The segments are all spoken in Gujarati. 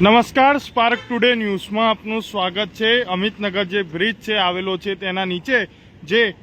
નમસ્કાર સ્પાર્ક ટુડે ન્યૂઝમાં આપનું સ્વાગત છે. અમિતનગર જે બ્રિજ છે, આવેલો છે, તેના નીચે જે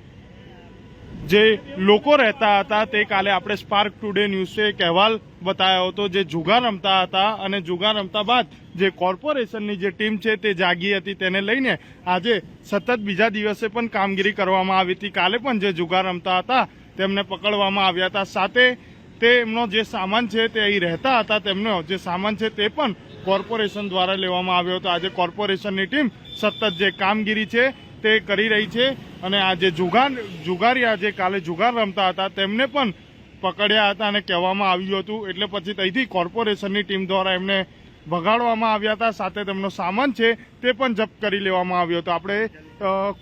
જે લોકો રહેતા હતા, તે કાલે આપણે સ્પાર્ક ટુડે ન્યૂઝે એક અહેવાલ બતાવ્યો હતો, જે જુગાર રમતા હતા અને જુગાર રમતા બાદ જે કોર્પોરેશનની જે ટીમ છે, તે જાગી હતી. તેને લઈને આજે સતત બીજા દિવસે પણ કામગીરી કરવામાં આવી હતી. કાલે પણ જે જુગાર રમતા હતા, તેમને પકડવામાં આવ્યા હતા. સાથે તે એમનો જે સામાન છે, તે અહીં રહેતા હતા. તેમનો જે સામાન છે, તે પણ કોર્પોરેશન દ્વારા લેવામાં આવ્યો હતો. આજે કોર્પોરેશનની ટીમ સતત જે કામગીરી છે તે કરી રહી છે અને આ જે જુગાર, જુગારિયા જે કાલે જુગાર રમતા હતા, તેમને પણ પકડ્યા હતા અને કહેવામાં આવ્યું હતું. એટલે પછી ત્યાંથી કોર્પોરેશનની ટીમ દ્વારા એમને ભગાડવામાં આવ્યા હતા. સાથે તેમનો સામાન છે તે પણ જપ્ત કરી લેવામાં આવ્યો હતો. આપણે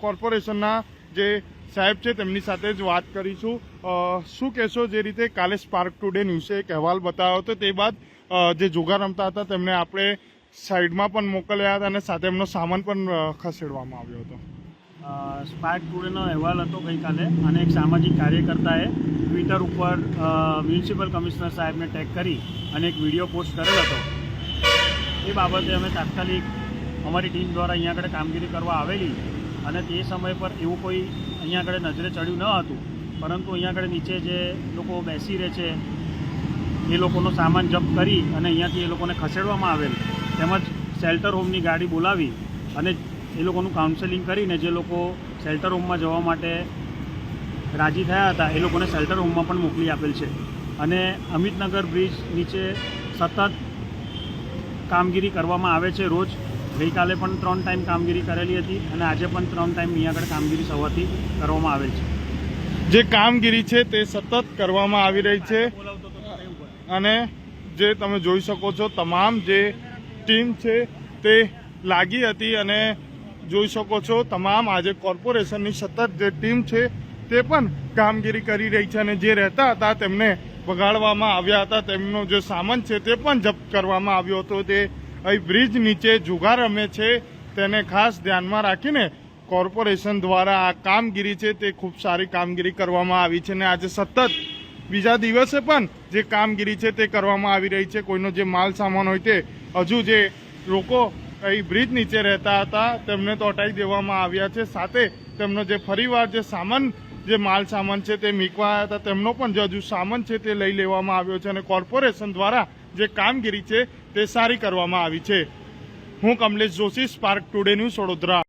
કોર્પોરેશનના જે સાહેબ છે તેમની સાથે જ વાત કરીશું. શું કહેશો જે રીતે કાલે સ્પાર્ક ટુડે ન્યૂઝે એક અહેવાલ બતાવ્યો હતો. તે બાદ જે જુગાર રમતા હતા, તેમને આપણે સાઈડમાં પણ મોકલ્યા હતા અને સાથે એમનો સામાન પણ ખસેડવામાં આવ્યો હતો. સ્પાર્ક ટુડેનો અહેવાલ હતો ગઈકાલે અને એક સામાજિક કાર્યકર્તાએ ટ્વિટર ઉપર મ્યુનિસિપલ કમિશનર સાહેબને ટેગ કરી અને એક વીડિયો પોસ્ટ કરેલ હતો. એ બાબતે અમે તાત્કાલિક અમારી ટીમ દ્વારા અહીંયા આગળ કામગીરી કરવા આવેલી અને તે સમય પર એવું કોઈ અહીંયા આગળ નજરે ચડ્યું ન હતું. પરંતુ અહીંયા આગળ નીચે જે લોકો બેસી રહે છે એ લોકોનો સામાન જપ્ત કરી અને અહીંયાથી એ લોકોને ખસેડવામાં આવેલ. તેમજ શેલ્ટર હોમની ગાડી બોલાવી અને એ લોકોનું કાઉન્સેલિંગ કરીને જે લોકો શેલ્ટર હોમમાં જવા માટે રાજી થયા હતા એ લોકોને શેલ્ટર હોમમાં પણ મોકલી આપેલ છે. અને અમિતનગર બ્રિજ નીચે સતત કામગીરી કરવામાં આવે છે. રોજ ગઈકાલે પણ ત્રણ ટાઈમ કામગીરી કરેલી હતી અને આજે પણ ત્રણ ટાઈમ અહીંયા આગળ કામગીરી સવારથી કરવામાં આવેલ છે. જે કામગીરી છે તે સતત કરવામાં આવી રહી છે બોલાવતો તો એવું હોય. અને જે તમે જોઈ શકો છો, તમામ જે ટીમ છે તે લાગી હતી અને જોઈ શકો છો, તમામ આજે કોર્પોરેશનની સતત જે ટીમ છે તે પણ કામગીરી કરી રહી છે અને જે રહેતા હતા તેમને બગાડવામાં આવ્યા હતા. તેમનો જે સામાન છે તે પણ જપ્ત કરવામાં આવ્યો હતો. તે અહીં બ્રિજ નીચે જુગાર રમે છે. તેને ખાસ ધ્યાનમાં રાખીને કોર્પોરેશન દ્વારા આ કામગીરી છે તે ખૂબ સારી કામગીરી કરવામાં આવી છે અને આજે સતત બીજા દિવસે પણ જે કામગીરી છે તે કરવામાં આવી રહી છે. કોઈનો જે માલ સામાન હોય તે હજુ જે લોકો અહીં બ્રિજ નીચે રહેતા હતા, તેમને તો હટાવી દેવામાં આવ્યા છે. સાથે તેમનો જે ફરીવાર જે સામાન, જે માલ સામાન છે તે મીકવા હતા. તેમનો પણ જે હજુ સામાન છે તે લઈ લેવામાં આવ્યો છે અને કોર્પોરેશન દ્વારા જે કામગીરી છે તે સારી કરવામાં આવી છે. હું Kamlesh Joshi Spark Today News Vadodara.